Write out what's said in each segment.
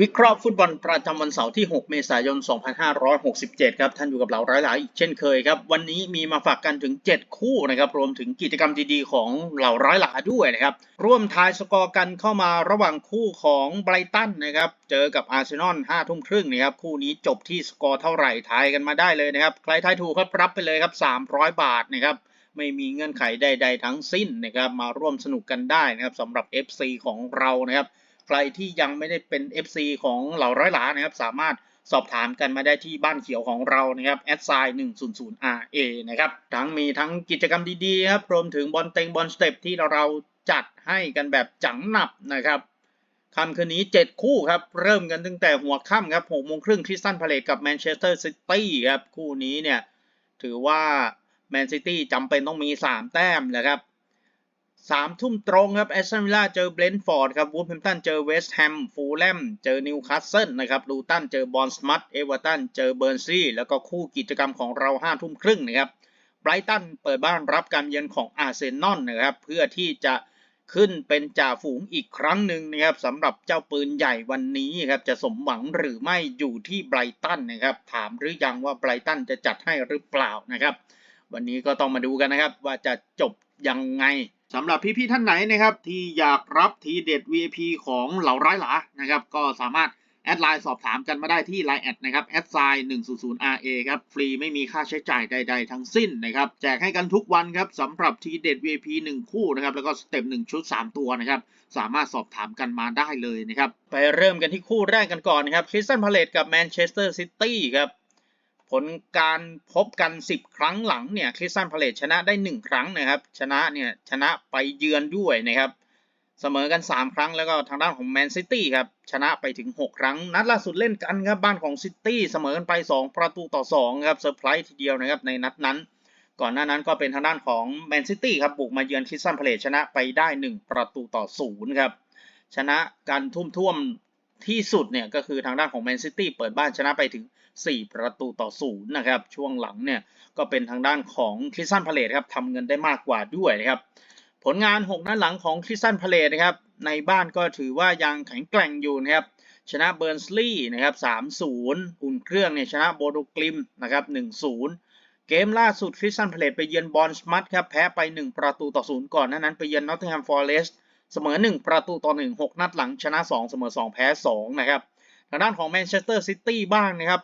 วิเคราะห์ฟุตบอลประจำวันเสาร์ที่ 6 เมษายน 2567 ครับ ท่านอยู่กับเราร้อยหลายอีกเช่นเคยครับ วันนี้มีมาฝากกันถึง 7 คู่นะครับ รวมถึงกิจกรรมดีๆ ของเหล่าร้อยหลาด้วยนะครับ ร่วมทายสกอร์กันเข้ามาระหว่างคู่ของไบรตันนะครับ เจอกับอาร์เซนอล5ทุ่มครึ่งนะครับ คู่นี้จบที่สกอร์เท่าไหร่ทายกันมาได้เลยนะครับ ใครทายถูกครับรับไปเลยครับ 300 บาทนะครับไม่มีเงื่อนไขใดๆทั้งสิ้นนะครับ มาร่วมสนุกกันได้นะครับสำหรับ FC ของเรานะครับ ใครที่ยังไม่ได้เป็น FC ของเหล่าร้อยหลานะครับ สามารถสอบถามกันมาได้ที่บ้านเขียวของเรานะครับ a d s i 100 RA นะครับ ทั้งมีทั้งกิจกรรมดีๆครับ รวมถึงบอลเต็งบอลสเต็ปที่เราจัดให้กันแบบจังหนับนะครับค่ำคืนนี้ 7 คู่ครับ เริ่มกันตั้งแต่หัวค่ำครับ6โมงครึ่งคริสตันพาเลตกับแมนเชสเตอร์ซิตี้ครับ คู่นี้เนี่ย ถือว่าแมนซิตี้จำเป็นต้องมี 3 แต้มนะครับ สามทุ่มตรงครับแอสตันวิลล่าเจอเบรนท์ฟอร์ดครับวูฟแฮมตันเจอเวสต์แฮมฟูลแลมเจอนิวคาสเซิลนะครับลูตันเจอบอลสมัตเอเวอร์ตันเจอเบิร์นซีแล้วก็คู่กิจกรรมของเราห้าทุ่มครึ่งนะครับไบรตันเปิดบ้านรับการเยือนของอาร์เซนอลนะครับเพื่อที่จะขึ้นเป็นจ่าฝูงอีกครั้งหนึ่งนะครับสำหรับเจ้าปืนใหญ่วันนี้ครับจะสมหวังหรือไม่อยู่ที่ไบรตันนะครับถามหรือยังว่าไบรตันจะจัดให้หรือเปล่านะครับ วันนี้ก็ต้องมาดูกันนะครับว่าจะจบยังไง สำหรับพี่ๆท่านไหนนะครับที่อยากรับทีเด็ด VIP ของเหล่าร้ายหลานะครับก็สามารถแอดไลน์สอบถามกันมาได้ที่ Line แอดนะครับแอดไซน์100 RA ครับฟรีไม่มีค่าใช้จ่ายใด ๆ ทั้งสิ้นนะครับแจกให้กันทุกวันครับสำหรับทีเด็ด VIP 1 คู่นะครับแล้วก็สเต็ป1ชุด 3 ตัวนะครับสามารถสอบถามกันมาได้เลยนะครับไปเริ่มกันที่คู่แรกกันก่อนนะครับคริสตันพาเลตกับแมนเชสเตอร์ซิตี้ครับ ผลการพบกัน 10 ครั้งหลังเนี่ยคริสตันพาเลตชนะได้ 1 ครั้งนะครับ ชนะเนี่ยชนะไปเยือนด้วยนะครับ เสมอกัน 3 ครั้งแล้วก็ทางด้านของแมนซิตี้ครับ ชนะไปถึง 6 ครั้ง นัดล่าสุดเล่นกันครับบ้านของซิตี้เสมอกันไป 2 ประตูต่อ2ครับเซอร์ไพรส์ทีเดียวนะครับในนัดนั้น ก่อนหน้านั้นก็เป็นทางด้านของแมนซิตี้ครับบุกมาเยือนคริสตันพาเลตชนะไปได้ 1 ประตูต่อ0ครับชนะกันทุ่มท่วมที่สุดเนี่ยก็คือทางด้านของแมนซิตี้เปิดบ้านชนะไปถึง 4 ประตูต่อศูนย์นะครับ ช่วงหลังเนี่ยก็เป็นทางด้านของคริสตันพาเลตครับทำเงินได้มากกว่าด้วยนะครับ ผลงาน 6 นัดหลังของคริสตันพาเลตนะครับในบ้านก็ถือว่ายังแข็งแกร่งอยู่นะครับชนะเบิร์นสลีย์นะครับ3-0อุ่นเครื่องเนี่ยชนะโบโดกลิมนะครับ1-0เกมล่าสุดคริสตันพาเลตไปเยือนบอลสมัตครับแพ้ไป 1 ประตูต่อศูนย์ก่อนนั้นไปเยือนนอตติงแฮมฟอร์เรสต์เสมอ 1 ประตูต่อ 1 6 นัดหลังชนะ 2 เสมอ 2 แพ้ 2 นะครับ ทางด้านของแมนเชสเตอร์ซิตี้บ้างนะครับ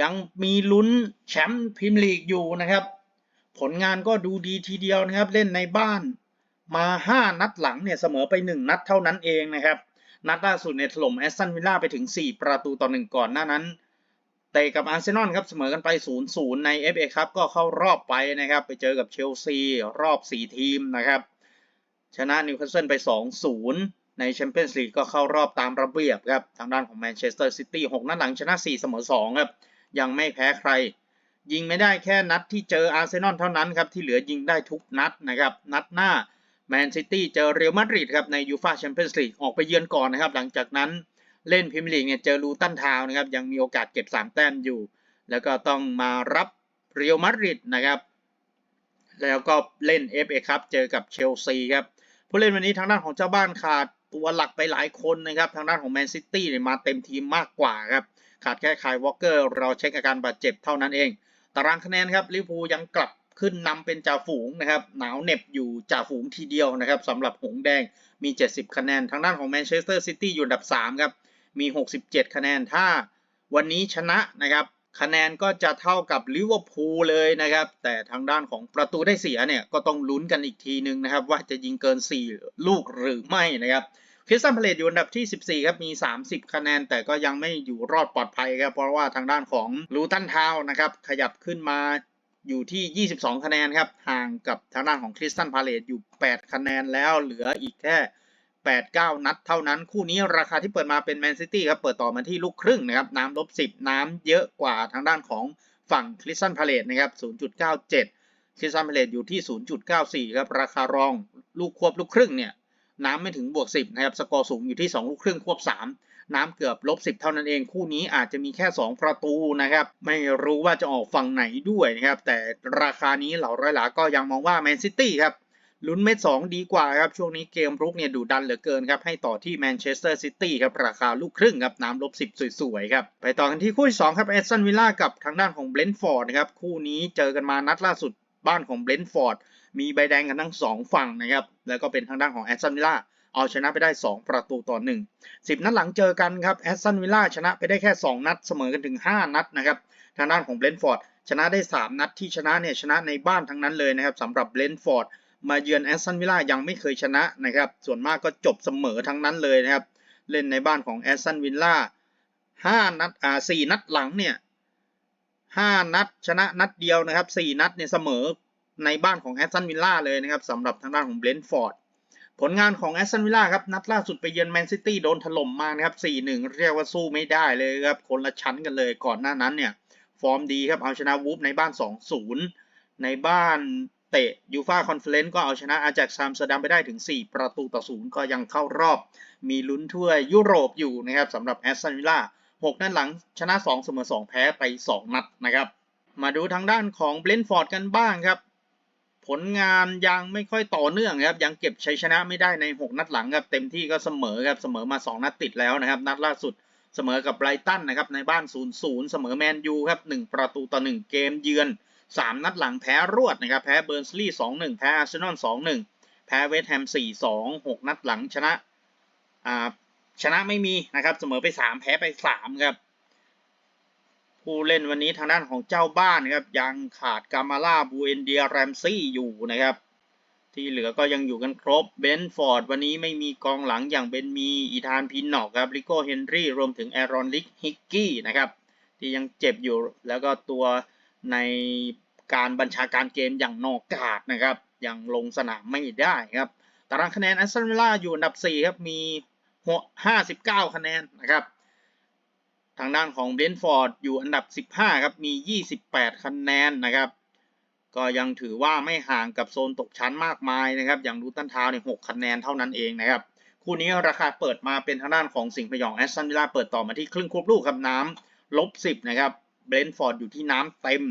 ยังมีลุ้นแชมป์พรีเมียร์ลีกอยู่นะครับ ผลงานก็ดูดีทีเดียวนะครับ เล่นในบ้านมา 5 นัดหลังเนี่ยเสมอไป 1 นัดเท่านั้นเองนะครับ นัดล่าสุดเนี่ยถล่มแอสตันวิลล่าไปถึง 4 ประตูต่อ 1 ก่อนหน้านั้นเตะกับอาร์เซนอลครับเสมอกันไป 0-0 ใน FA ครับก็เข้ารอบไปนะครับ ไปเจอกับเชลซีรอบ 4 ทีมนะครับ ชนะนิวคาสเซิลไป 2-0 ในแชมเปี้ยนส์ลีกก็เข้ารอบตามระเบียบครับ ทางด้านของแมนเชสเตอร์ซิตี้ 6 นัดหลังชนะ 4 เสมอ 2 ครับ ยังไม่แพ้ใคร ยิงไม่ได้แค่นัดที่เจออาร์เซนอลเท่านั้นครับที่เหลือยิงได้ทุกนัดนะครับนัดหน้าแมนซิตี้เจอเรอัลมาดริดครับในยูฟาแชมเปี้ยนส์ลีกออกไปเยือนก่อนนะครับหลังจากนั้นเล่นพรีเมียร์ลีกเนี่ยเจอลูตันทาวน์นะครับยังมีโอกาสเก็บ 3 แต้มอยู่ แล้วก็ต้องมารับเรอัลมาดริดนะครับแล้วก็เล่น FA ครับเจอกับเชลซีครับผู้เล่นวันนี้ทางด้านของเจ้าบ้านขาดตัวหลักไปหลายคนนะครับทางด้านของแมนซิตี้เนี่ยมาเต็มทีมมากกว่าครับ ขาดแค่คายวอลเกอร์เราเช็คอาการบาดเจ็บเท่านั้นเอง ตารางคะแนนครับลิเวอร์พูลยังกลับขึ้นนำเป็นจ่าฝูงนะครับหนาวเหน็บอยู่จ่าฝูงทีเดียวนะครับสำหรับหงแดงมี 70 คะแนน ทางด้านของแมนเชสเตอร์ซิตี้อยู่อันดับ 3 ครับ มี 67 คะแนนถ้าวันนี้ชนะนะครับคะแนนก็จะเท่ากับลิเวอร์พูลเลยนะครับ แต่ทางด้านของประตูได้เสียเนี่ยก็ต้องลุ้นกันอีกทีนึงนะครับ ว่าจะยิงเกิน 4 ลูกหรือไม่นะครับ คริสตันพาเลตอยู่อันดับที่ 14 ครับ มี 30 คะแนน แต่ก็ยังไม่อยู่รอดปลอดภัยครับ เพราะว่าทางด้านของลูตันทาวนะครับ ขยับขึ้นมาอยู่ที่ 22 คะแนนครับ ห่างกับทางด้านของคริสตันพาเลตอยู่ 8 คะแนนแล้ว เหลืออีกแค่ 8-9 นัดเท่านั้น คู่นี้ราคาที่เปิดมาเป็นแมนซิตี้ครับ เปิดต่อมาที่ลูกครึ่งนะครับ น้ำลบ 10 น้ำเยอะกว่าทางด้านของฝั่งคริสตันพาเลตนะครับ 0.97คริสตันพาเลตอยู่ที่ 0.94 ครับ ราคารองลูกควบลูกครึ่งเนี่ย น้ำไม่ถึงบวก 10 นะครับ สกอร์สูงอยู่ที่ 2 ลูกครึ่งควบ 3 น้ำเกือบลบ 10 เท่านั้นเอง คู่นี้อาจจะมีแค่ 2 ประตูนะครับ ไม่รู้ว่าจะออกฝั่งไหนด้วยนะครับ แต่ราคานี้เหล่าร้อยหลาก็ยังมองว่าแมนซิตี้ครับลุ้นเม็ดสองดีกว่าครับ ช่วงนี้เกมรุกเนี่ยดุดันเหลือเกินครับ ให้ต่อที่แมนเชสเตอร์ซิตี้ครับ ราคาลูกครึ่งครับ น้ำลบสิบสวยๆครับ ไปต่อกันที่คู่ที่สองครับเอสตันวิลล่ากับทางด้านของเบรนท์ฟอร์ดนะครับ คู่นี้เจอกันมานัดล่าสุดบ้านของเบรนท์ฟอร์ด มีใบแดงกันทั้งสองฝั่งนะครับ แล้วก็เป็นทางด้านของแอสตันวิลล่าเอาชนะไปได้ 2 ประตูต่อ 1 10 นัดหลังเจอกันครับแอสตันวิลล่าชนะไปได้แค่ 2 นัดเสมอกันถึง 5 นัดนะครับ ทางด้านของเบรนท์ฟอร์ดชนะได้ 3 นัดที่ชนะเนี่ยชนะในบ้านทั้งนั้นเลยนะครับสำหรับเบรนท์ฟอร์ดมาเยือนแอสตันวิลล่ายังไม่เคยชนะนะครับ ส่วนมากก็จบเสมอทั้งนั้นเลยนะครับ เล่นในบ้านของแอสตันวิลล่า5นัดอ่า4นัดหลังเนี่ย5นัดชนะนัดเดียวนะครับ 4 นัดเนี่ยเสมอ ในบ้านของแอสตันวิลล่าเลยนะครับสำหรับทางด้านของเบรนท์ฟอร์ดผลงานของแอสตันวิลล่าครับ นัดล่าสุดไปเยือนแมนซิตี้โดนถล่มมานะครับ 4-1 เรียกว่าสู้ไม่ได้เลยครับ คนละชั้นกันเลยก่อนหน้านั้นเนี่ย ฟอร์มดีครับ เอาชนะวูฟในบ้าน 2-0 ในบ้านเตะยูฟาคอนเฟลเลนซ์ก็เอาชนะอาจากซามสเตอร์ดัมไปได้ถึง 4 ประตูต่อ0ก็ยังเข้ารอบ มีลุ้นถ้วยยุโรปอยู่นะครับสำหรับแอสตันวิลล่า6นัดหลังชนะ 2 เสมอ 2 แพ้ไป 2 นัดนะครับ มาดูทางด้านของเบรนฟอร์ดกันบ้างครับ ผลงานยังไม่ค่อยต่อเนื่องครับยังเก็บชัยชนะไม่ได้ใน 6 นัดหลังครับเต็มที่ก็เสมอครับเสมอมา 2 นัดติดแล้วนะครับ นัดล่าสุดเสมอกับไบรตันนะครับในบ้าน 0-0 เสมอแมนยูครับ1ประตูต่อ 1 เกมเยือน 3 นัดหลังแพ้รวดนะครับแพ้เบิร์นสลีย์2-1 แพ้อาร์เซนอล2-1 แพ้เวสต์แฮม 4-2 6 นัดหลังชนะอ่าชนะไม่มีนะครับเสมอไป 3 แพ้ไป3ครับ ผู้เล่นวันนี้ทางด้านของเจ้าบ้านนะครับยังขาดกามาล่าบูเอนเดียแรมซี่อยู่นะครับ ที่เหลือก็ยังอยู่กันครบเบนฟอร์ดวันนี้ไม่มีกองหลังอย่างเบนมีอีธานพินนอกครับริโก้เฮนรี่รวมถึงแอรอนลิกฮิกกี้นะครับที่ยังเจ็บอยู่แล้วก็ตัวในการบัญชาการเกมอย่างนอกกาดนะครับยังลงสนามไม่ได้ครับตารางคะแนนแอสตันวิลล่าอยู่อันดับ 4 ครับ มี 59 คะแนนนะครับ ทางด้านของเบนฟอร์ดอยู่อันดับ 15 ครับ มี 28 คะแนนนะครับ ก็ยังถือว่าไม่ห่างกับโซนตกชั้นมากมายนะครับ อย่างดูตันทาวน์เนี่ย6คะแนนเท่านั้นเองนะครับ คู่นี้ราคาเปิดมาเป็นทางด้านของสิงห์พยองแอสตันวิลล่าเปิดต่อมาที่ครึ่งควบลูกครับน้ำลบ 10 นะครับ เบนฟอร์ดอยู่ที่น้ำเต็ม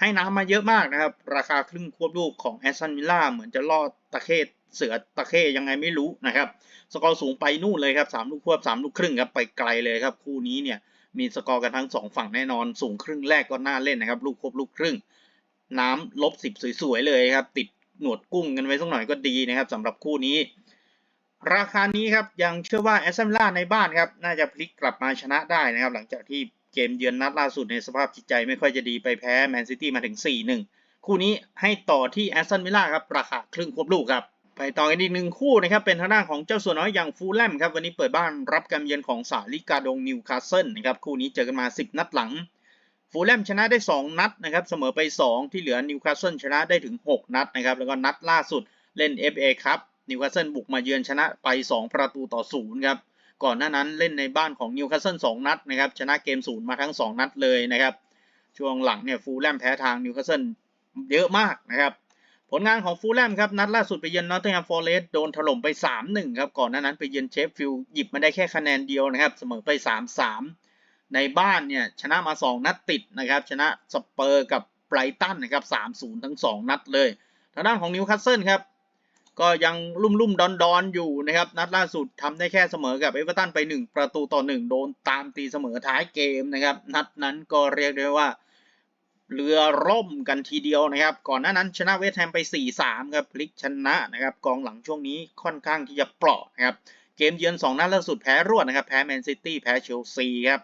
ให้น้ำมาเยอะมากนะครับ ราคาครึ่งควบลูกของแอสตันวิลล่าเหมือนจะล่อตะเข้เสือตะเข้ยังไงไม่รู้นะครับ สกอร์สูงไปนู่นเลยครับสามลูกควบสามลูกครึ่งครับไปไกลเลยครับ คู่นี้เนี่ย มีสกอร์กันทั้งสองฝั่งแน่นอน สูงครึ่งแรกก็น่าเล่นนะครับลูกควบลูกครึ่ง น้ำลบสิบสวยๆเลยครับ ติดหนวดกุ้งกันไว้สักหน่อยก็ดีนะครับสำหรับคู่นี้ ราคานี้ครับยังเชื่อว่าแอสตันวิลล่าในบ้านครับน่าจะพลิกกลับมาชนะได้นะครับ หลังจากที่เกมเยือนนัดล่าสุดในสภาพจิตใจไม่ค่อยจะดีไปแพ้แมนซิตี้มาถึง 4-1 คู่นี้ให้ต่อที่แอสตันวิลล่าครับราคาครึ่งควบลูกครับ ไปต่อกันอีกหนึ่งคู่นะครับเป็นทางด้านของเจ้าสัวน้อยอย่างฟูลแลมครับวันนี้เปิดบ้านรับการเยือนของสาลิกาดงนิวคาสเซิลนะครับคู่นี้เจอกันมา 10 นัดหลัง ฟูลแลมชนะได้ 2 นัดนะครับเสมอไป 2 ที่เหลือนิวคาสเซิลชนะได้ถึง 6 นัดนะครับแล้วก็นัดล่าสุดเล่น FA ครับนิวคาสเซิลบุกมาเยือนชนะไป 2 ประตูต่อ0ครับก่อนหน้านั้นเล่นในบ้านของนิวคาสเซิล2นัดนะครับชนะเกม0มาทั้ง 2 นัดเลยนะครับช่วงหลังเนี่ยฟูลแลมแพ้ทางนิวคาสเซิลเยอะมากนะครับ ผลงานของฟูลแลมครับ นัดล่าสุดไปเยือนนอตติงแฮมฟอร์เรสต์โดนถล่มไป 3-1 ครับ ก่อนหน้านั้นไปเยือนเชฟฟิลด์หยิบมาได้แค่คะแนนเดียวนะครับ เสมอไป 3-3 ในบ้านเนี่ย ชนะมา 2 นัดติดนะครับ ชนะสเปอร์กับไบรตันนะครับ 3-0 ทั้ง 2 นัดเลย ทางด้านของนิวคาสเซิลครับ ก็ยังลุ่มลุ่มดอนดอนๆอยู่นะครับ นัดล่าสุดทำได้แค่เสมอกับเอเวอร์ตันไป 1 ประตูต่อ 1 โดนตามตีเสมอท้ายเกมนะครับ นัดนั้นก็เรียกได้ว่า เรือร่มกันทีเดียวนะครับ ก่อนหน้านั้นชนะเวสต์แฮมไป 4-3 ครับพลิกชนะนะครับ กองหลังช่วงนี้ค่อนข้างที่จะเปราะนะครับ เกมเยือน 2 นัดล่าสุดแพ้รวดนะครับ แพ้แมนซิตี้แพ้เชลซีครับ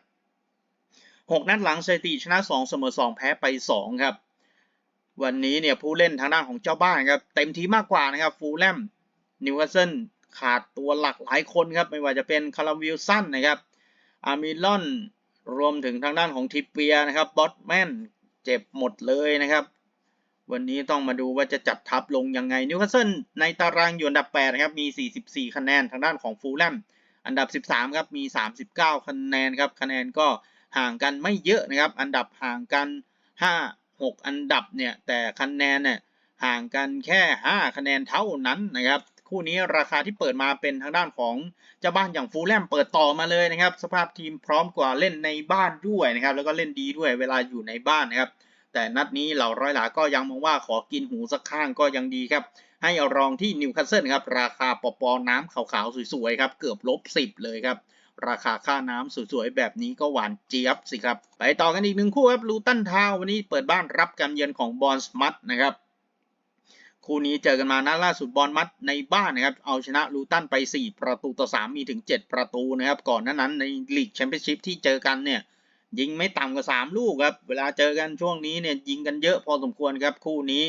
6 นัดหลังสถิติชนะ 2 เสมอ 2 แพ้ไป 2 ครับ วันนี้เนี่ยผู้เล่นทางด้านของเจ้าบ้านครับ เต็มทีมากกว่านะครับฟูลแลมนิวคาสเซิลขาดตัวหลักหลายคนครับ ไม่ว่าจะเป็นคาราวิลสันนะครับอาร์มิลอนรวมถึงทางด้านของทิปเปียนะครับบอตแมน เจ็บหมดเลยนะครับ วันนี้ต้องมาดูว่าจะจัดทัพลงยังไงนิวคาสเซิลในตารางอยู่อันดับ8นะครับมี 44 คะแนนทางด้านของฟูลแลมอันดับ 13ครับมี 39 คะแนนครับคะแนนก็ห่างกันไม่เยอะนะครับ อันดับห่างกัน 5 6 อันดับเนี่ยแต่คะแนนเนี่ยห่างกันแค่ 5 คะแนนเท่านั้นนะครับ คู่นี้ราคาที่เปิดมาเป็นทางด้านของเจ้าบ้านอย่างฟูลแลมเปิดต่อมาเลยนะครับ สภาพทีมพร้อมกว่าเล่นในบ้านด้วยนะครับ แล้วก็เล่นดีด้วยเวลาอยู่ในบ้านนะครับ แต่นัดนี้เหล่าร้อยหลาก็ยังมองว่าขอกินหูสักข้างก็ยังดีครับ ให้รองที่นิวคาสเซิลครับราคาปอปอน้ำขาวๆสวยๆครับเกือบลบสิบเลยครับราคาค่าน้ำสวยๆ แบบนี้ก็หวานเจี๊ยบสิครับ ไปต่อกันอีกหนึ่งคู่ครับลูตันทาววันนี้เปิดบ้านรับการเยือนของบอลสมัตนะครับ คู่นี้เจอกันมานัดล่าสุดบอลมัดในบ้านนะครับ เอาชนะลูตันไป 4 ประตูต่อ 3 มีถึง 7 ประตูนะครับ ก่อนหน้านั้นในลีกแชมเปี้ยนชิพที่เจอกันเนี่ย ยิงไม่ต่ำกว่า 3 ลูกครับ เวลาเจอกันช่วงนี้เนี่ยยิงกันเยอะพอสมควรครับ คู่นี้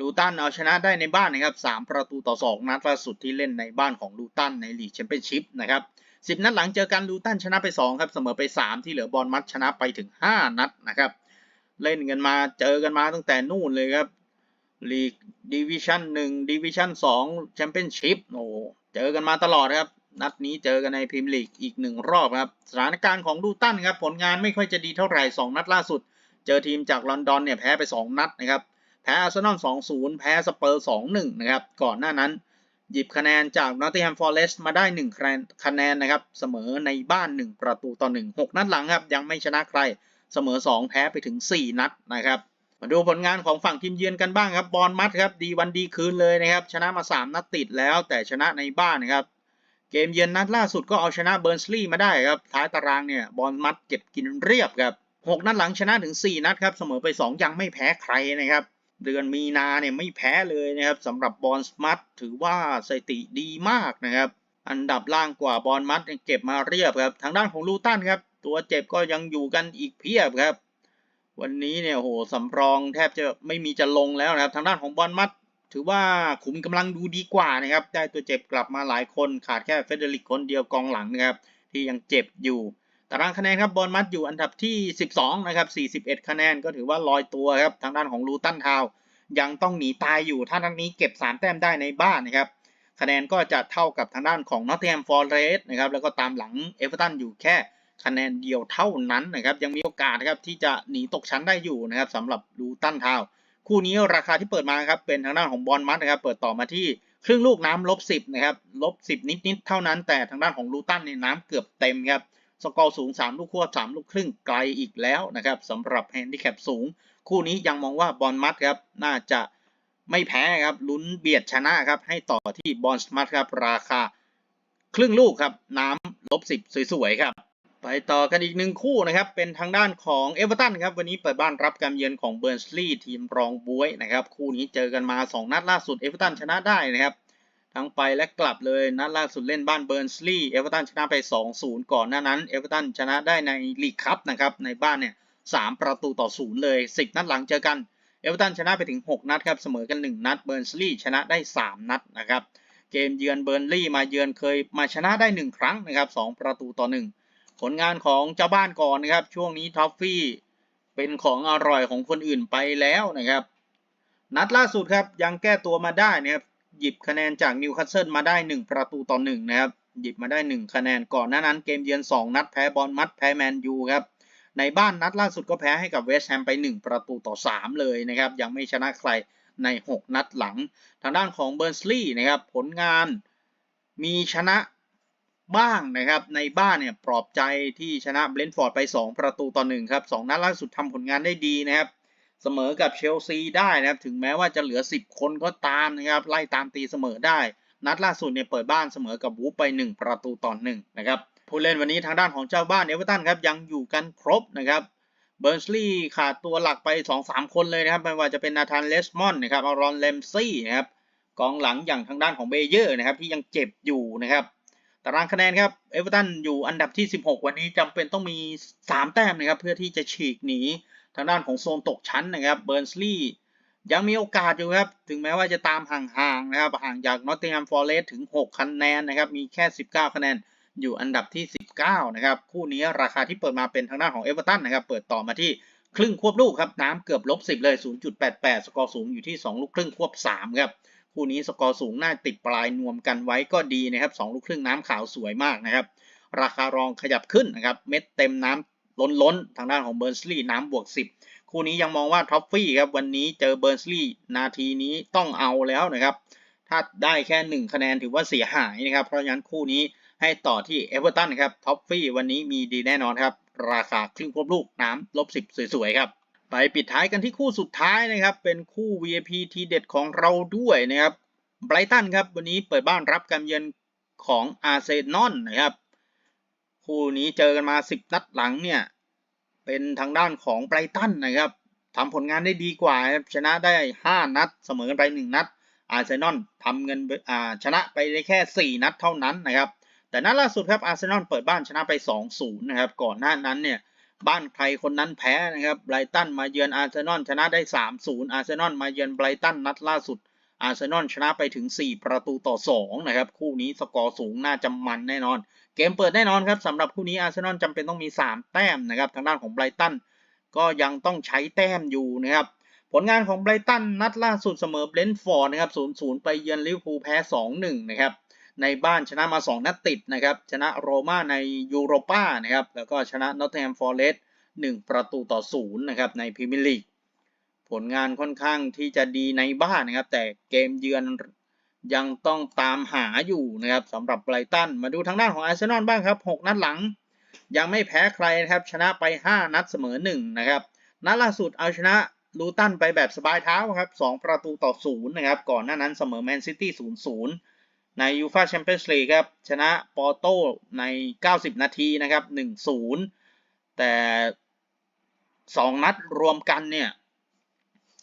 ลูตันเอาชนะได้ในบ้านนะครับ 3 ประตูต่อ 2 นัดล่าสุดที่เล่นในบ้านของลูตันในลีกแชมเปี้ยนชิพนะครับ10 นัดหลังเจอกันลูตันชนะไป 2 ครับ เสมอไป 3 ที่เหลือบอลมัดชนะไปถึง 5 นัดนะครับเล่นกันมาเจอกันมาตั้งแต่นู่นเลยครับ ลีกดิวิชั่นหนึ่งดิวิชั่นสองแชมเปี้ยนชิพโอ้เจอกันมาตลอดครับ นัดนี้เจอกันในพรีเมียร์ลีกอีกหนึ่งรอบครับ สถานการณ์ของลูตันครับ ผลงานไม่ค่อยจะดีเท่าไหร่ 2 นัดล่าสุด เจอทีมจากลอนดอนเนี่ยแพ้ไป 2 นัดนะครับ แพ้อาร์เซนอล2-0 แพ้สเปอร์2-1 นะครับ ก่อนหน้านั้น หยิบคะแนนจากนอตติงแฮมฟอร์เรสต์มาได้ 1 คะแนนคะแนนนะครับ เสมอในบ้าน 1 ประตูต่อ 1 6 นัดหลังครับ ยังไม่ชนะใคร เสมอ 2 แพ้ไปถึง 4 นัดนะครับ มาดูผลงานของฝั่งทีมเยือนกันบ้างครับบอลมัดครับดีวันดีคืนเลยนะครับชนะมา 3 นัดติดแล้วแต่ชนะในบ้านนะครับเกมเยือนนัดล่าสุดก็เอาชนะเบิร์นสลีย์มาได้ครับท้ายตารางเนี่ยบอลมัดเก็บกินเรียบครับ6นัดหลังชนะถึง 4 นัดครับเสมอไป 2 ยังไม่แพ้ใครนะครับเดือนมีนาเนี่ยไม่แพ้เลยนะครับสำหรับบอลมัดถือว่าสถิติดีมากนะครับอันดับล่างกว่าบอลมัดเก็บมาเรียบครับทางด้านของลูตันครับตัวเจ็บก็ยังอยู่กันอีกเพียบครับ วันนี้เนี่ยโหสำรองแทบจะไม่มีจะลงแล้วนะครับ ทางด้านของบอลมัด ถือว่าขุมกำลังดูดีกว่านะครับ ได้ตัวเจ็บกลับมาหลายคนขาดแค่เฟเดริกคนเดียวกองหลังนะครับ ที่ยังเจ็บอยู่ ตารางคะแนนครับบอลมัดอยู่อันดับที่ 12 นะครับ 41 คะแนนก็ถือว่าลอยตัวครับทางด้านของลูตันทาวยังต้องหนีตายอยู่ถ้านัดนี้เก็บ 3 แต้มได้ในบ้านนะครับคะแนนก็จะเท่ากับทางด้านของนอตติงแฮมฟอร์เรสต์นะครับแล้วก็ตามหลังเอเวอร์ตันอยู่แค่ คะแนนเดียวเท่านั้นนะครับ ยังมีโอกาสนะครับที่จะหนีตกชั้นได้อยู่นะครับสำหรับลูตันทาวคู่นี้ราคาที่เปิดมาครับเป็นทางด้านของบอลมัดนะครับ เปิดต่อมาที่ครึ่งลูกน้ำลบสิบนะครับลบสิบนิดๆเท่านั้น แต่ทางด้านของลูตันเนี่ยน้ำเกือบเต็มครับสกอร์สูง 3 ลูกควบ3 ลูกครึ่งไกลอีกแล้วนะครับสำหรับแฮนดิแคปสูง คู่นี้ยังมองว่าบอลมัดครับน่าจะไม่แพ้ครับลุ้นเบียดชนะครับ ให้ต่อที่บอลมัดครับราคา ครึ่งลูกครับน้ำลบสิบสวยๆครับ ไปต่อกันอีกหนึ่งคู่นะครับ เป็นทางด้านของเอเวอร์ตันครับ วันนี้เปิดบ้านรับการเยือนของเบิร์นสลีย์ทีมรองบวยนะครับ คู่นี้เจอกันมา 2 นัดล่าสุดเอเวอร์ตันชนะได้นะครับ ทั้งไปและกลับเลย นัดล่าสุดเล่นบ้านเบิร์นสลีย์เอเวอร์ตันชนะไป 2-0 ก่อนหน้านั้นเอเวอร์ตันชนะได้ในลีกคัพนะครับ ในบ้านเนี่ย3ประตูต่อ0เลย 10 นัดหลังเจอกันเอเวอร์ตันชนะไปถึง 6 นัดครับ เสมอกัน 1 นัดเบิร์นสลีย์ชนะได้ 3 นัดนะครับ เกมเยือนเบิร์นลี่มาเยือนเคยมาชนะได้ 1 ครั้งนะครับ2ประตูต่อ 1 ผลงานของเจ้าบ้านก่อนนะครับ ช่วงนี้ท็อฟฟี่เป็นของอร่อยของคนอื่นไปแล้วนะครับ นัดล่าสุดครับยังแก้ตัวมาได้นะครับหยิบคะแนนจากนิวคาสเซิลมาได้ 1 ประตูต่อ1นะครับหยิบมาได้ 1 คะแนนก่อนหน้านั้นเกมเยือน 2 นัดแพ้บอลมัดแพ้แมนยูครับในบ้านนัดล่าสุดก็แพ้ให้กับเวสต์แฮมไป 1 ประตูต่อ 3 เลยนะครับ ยังไม่ชนะใครใน 6 นัดหลัง ทางด้านของเบิร์นสลีย์นะครับ ผลงานมีชนะ บ้างนะครับ ในบ้านเนี่ยปลอบใจที่ชนะเบรนท์ฟอร์ดไป 2 ประตูต่อ1ครับ2นัดล่าสุดทำผลงานได้ดีนะครับ เสมอกับเชลซีได้นะครับ ถึงแม้ว่าจะเหลือ 10 คนก็ตามนะครับ ไล่ตามตีเสมอได้ นัดล่าสุดเนี่ยเปิดบ้านเสมอกับวูฟไป 1 ประตูต่อ1นะครับผู้เล่นวันนี้ทางด้านของเจ้าบ้านเอเวอร์ตันครับยังอยู่กันครบนะครับเบิร์นสลีย์ขาดตัวหลักไป 2-3 คนเลยนะครับไม่ว่าจะเป็นนาธานเลสมอนนะครับอารอนเลมซี่นะครับกองหลังอย่างทางด้านของเบเยอร์นะครับที่ยังเจ็บอยู่นะครับ ตารางคะแนนครับเอเวอร์ตันอยู่อันดับที่ 16 วันนี้จำเป็นต้องมี 3 แต้มนะครับ เพื่อที่จะฉีกหนีทางด้านของโซนตกชั้นนะครับเบิร์นสลีย์ยังมีโอกาสอยู่ครับ ถึงแม้ว่าจะตามห่างๆนะครับ ห่างจากนอตติงแฮมฟอร์เรสถึง 6 คะแนนนะครับ มีแค่ 19 คะแนนอยู่อันดับที่ 19 นะครับ คู่นี้ราคาที่เปิดมาเป็นทางด้านของเอเวอร์ตันนะครับ เปิดต่อมาที่ครึ่งควบลูกครับ น้ำเกือบลบ 10 เลย 0.88 สกอร์สูงอยู่ที่ 2 ลูกครึ่งควบ 3 ครับ คู่นี้สกอร์สูงน่าติดปลายนวมกันไว้ก็ดีนะครับ2ลูกครึ่งน้ำขาวสวยมากนะครับ ราคารองขยับขึ้นนะครับ เม็ดเต็มน้ำล้นล้นๆทางด้านของเบิร์นสลีย์น้ำบวก 10 คู่นี้ยังมองว่าท็อฟฟี่ครับวันนี้เจอเบิร์นสลีย์นาทีนี้ต้องเอาแล้วนะครับ ถ้าได้แค่ 1 คะแนนถือว่าเสียหายนะครับ เพราะฉะนั้นคู่นี้ให้ต่อที่เอเวอร์ตันครับท็อฟฟี่วันนี้มีดีแน่นอนครับ ราคาครึ่งควบลูกน้ำลบ10 สวยๆครับ ไปปิดท้ายกันที่คู่สุดท้ายนะครับ เป็นคู่ VIP ทีเด็ดของเราด้วยนะครับไบรตันครับ วันนี้เปิดบ้านรับการเยือนของอาร์เซนอลนะครับ คู่นี้เจอกันมา 10 นัดหลังเนี่ย เป็นทางด้านของไบรตันนะครับทำผลงานได้ดีกว่าชนะได้ 5 นัด เสมอกันไป 1 นัด อาร์เซนอลทำเงินชนะไปได้แค่ 4 นัดเท่านั้นนะครับ แต่นัดล่าสุดครับอาร์เซนอลเปิดบ้านชนะไป 2-0 นะครับ ก่อนหน้านั้นเนี่ย บ้านใครคนนั้นแพ้นะครับไบรตันมาเยือนอาร์เซนอลชนะได้ 3-0 อาร์เซนอลมาเยือนไบรตันนัดล่าสุด อาร์เซนอลชนะไปถึง 4 ประตูต่อ 2 นะครับ คู่นี้สกอร์สูงน่าจะมันแน่นอน เกมเปิดแน่นอนครับสำหรับคู่นี้อาร์เซนอลจำเป็นต้องมี 3 แต้มนะครับ ทางด้านของไบรตันก็ยังต้องใช้แต้มอยู่นะครับ ผลงานของไบรตันนัดล่าสุดเสมอเบรนท์ฟอร์ดนะครับ 0-0 ไปเยือนลิเวอร์พูลแพ้ 2-1 นะครับ ในบ้านชนะมา 2 นัดติดนะครับ ชนะโรม่าในยูโรป้านะครับ แล้วก็ชนะนอตแฮมฟอร์เรสต์1ประตูต่อ0นะครับในพรีเมียร์ลีก ผลงานค่อนข้างที่จะดีในบ้านนะครับ แต่เกมเยือนยังต้องตามหาอยู่นะครับสำหรับไบรตัน มาดูทางด้านของอาร์เซนอลบ้างครับ 6 นัดหลัง ยังไม่แพ้ใครนะครับ ชนะไป 5 นัดเสมอ 1 นะครับ นัดล่าสุดเอาชนะลูตันไปแบบสบายเท้าครับ 2 ประตูต่อ 0 นะครับ ก่อนหน้านั้นเสมอแมนซิตี้ 0-0 ในยูฟาแชมเปี้ยนส์ลีกครับ ชนะปอร์โตใน 90 นาทีนะครับ 1-0 แต่ 2 นัดรวมกันเนี่ย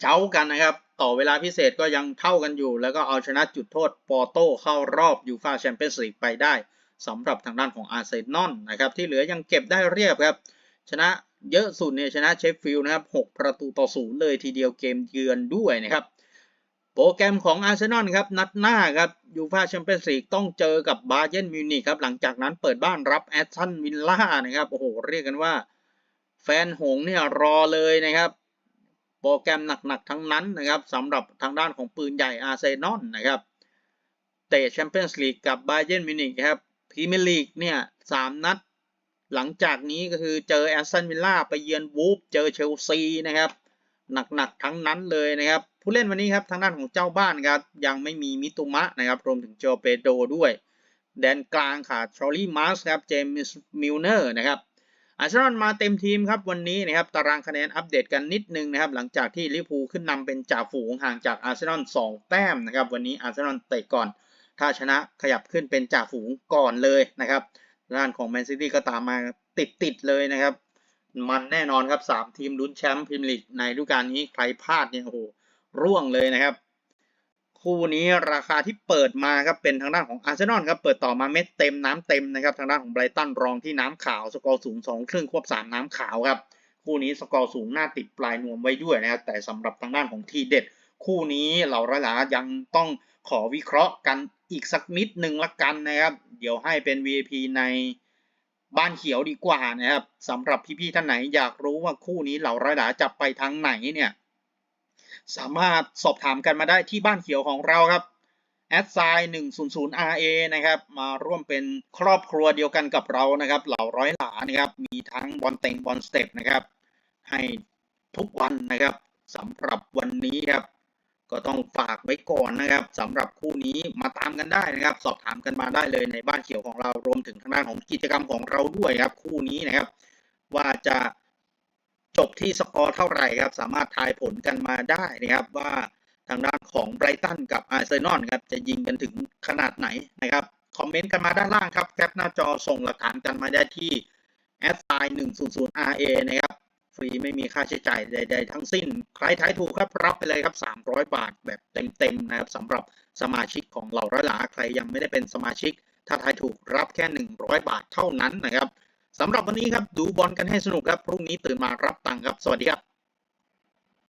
เจ้ากันนะครับ ต่อเวลาพิเศษก็ยังเท่ากันอยู่ แล้วก็เอาชนะจุดโทษปอร์โตเข้ารอบยูฟาแชมเปี้ยนส์ลีกไปได้สำหรับทางด้านของอาร์เซนอลนะครับ ที่เหลือยังเก็บได้เรียบครับ ชนะเยอะสุดเนี่ยชนะเชฟฟิลด์นะครับ 6 ประตูต่อศูนย์เลยทีเดียวเกมเยือนด้วยนะครับ รแกรมของอาร์เซนอลครับนัดหน้าครับยูฟาแชมเปี้ยนส์ลีกต้องเจอกับบาเยร์นมิวนิกครับหลังจากนั้นเปิดบ้านรับแอตตันวิลล่านะครับโอ้โหเรียกกันว่า แฟนหงเนี่ยรอเลยนะครับ โปรแกรมหนักๆทั้งนั้นนะครับสำหรับทางด้านของปืนใหญ่อาร์เซนอลนะครับเตะแชมเปี้ยนส์ลีกกับบาเยร์นมิวนิกครับพรีเมียร์ลีกเนี่ยสามนัด หลังจากนี้ก็คือเจอแอสตันวิลล่าไปเยือนวูฟเจอเชลซีนะครับ หนักๆทั้งนั้นเลยนะครับผู้เล่นวันนี้ครับทางด้านของเจ้าบ้านครับยังไม่มีมิตุมะนะครับรวมถึงโจเปโดด้วย แดนกลางขาดทรอรี่มาร์สครับเจมส์มิลเนอร์นะครับอาร์เซนอลมาเต็มทีมครับวันนี้นะครับตารางคะแนนอัปเดตกันนิดนึงนะครับหลังจากที่ลิเวอร์พูลขึ้นนำเป็นจ่าฝูงห่างจากอาร์เซนอล2แต้มนะครับวันนี้อาร์เซนอลเตะก่อน ถ้าชนะขยับขึ้นเป็นจ่าฝูงก่อนเลยนะครับด้านของแมนซิตี้ก็ตามมาติดๆเลยนะครับ มันแน่นอนครับ3ทีมลุ้นแชมป์พรีเมียร์ลีกในฤดูกาลนี้ใครพลาดเนี่ยโอ้โหร่วงเลยนะครับ คู่นี้ราคาที่เปิดมาครับเป็นทางด้านของอาร์เซนอลครับเปิดต่อมาเม็ดเต็มน้ำเต็มนะครับทางด้านของไบรตันรองที่น้ำขาวสกอร์สูง2ครึ่งควบ3น้ำขาวครับคู่นี้สกอร์สูงหน้าติดปลายนวมไว้ด้วยนะครับแต่สำหรับทางด้านของทีเด็ด คู่นี้เหล่าระลายังต้องขอวิเคราะห์กันอีกสักนิดหนึ่งละกันนะครับ เดี๋ยวให้เป็น VIP ใน บ้านเขียวดีกว่านะครับสำหรับพี่ๆท่านไหนอยากรู้ว่าคู่นี้เหล่าระหลาจะไปทางไหนเนี่ยสามารถสอบถามกันมาได้ที่บ้านเขียวของเราครับแอดไซน์100 RA นะครับ มาร่วมเป็นครอบครัวเดียวกันกับเรานะครับ เหล่าร้อยหลานะครับ มีทั้งบอลเต็งบอลสเต็ปนะครับ ให้ทุกวันนะครับสำหรับวันนี้ครับ ก็ต้องฝากไว้ก่อนนะครับสำหรับคู่นี้มาตามกันได้นะครับ สอบถามกันมาได้เลยในบ้านเขียวของเรารวมถึงทางด้านของกิจกรรมของเราด้วยครับ คู่นี้นะครับ ว่าจะจบที่สกอร์เท่าไหร่ครับ สามารถทายผลกันมาได้นะครับว่าทางด้านของไบรตันกับอาร์เซนอลครับจะยิงกันถึงขนาดไหนนะครับคอมเมนต์กันมาด้านล่างครับแคปหน้าจอส่งหลักฐานกันมาได้ที่แอดไซน์100 RA นะครับ ฟรีไม่มีค่าใช้จ่ายใด ๆ ทั้งสิ้น ใครทายถูกครับรับไปเลยครับ 300 บาทแบบเต็มๆนะครับสำหรับสมาชิกของเหล่าร้อยหลาใครยังไม่ได้เป็นสมาชิก ถ้าทายถูกรับแค่ 100 บาทเท่านั้นนะครับสำหรับวันนี้ครับดูบอลกันให้สนุกครับพรุ่งนี้ตื่นมารับตังค์ครับ สวัสดีครับ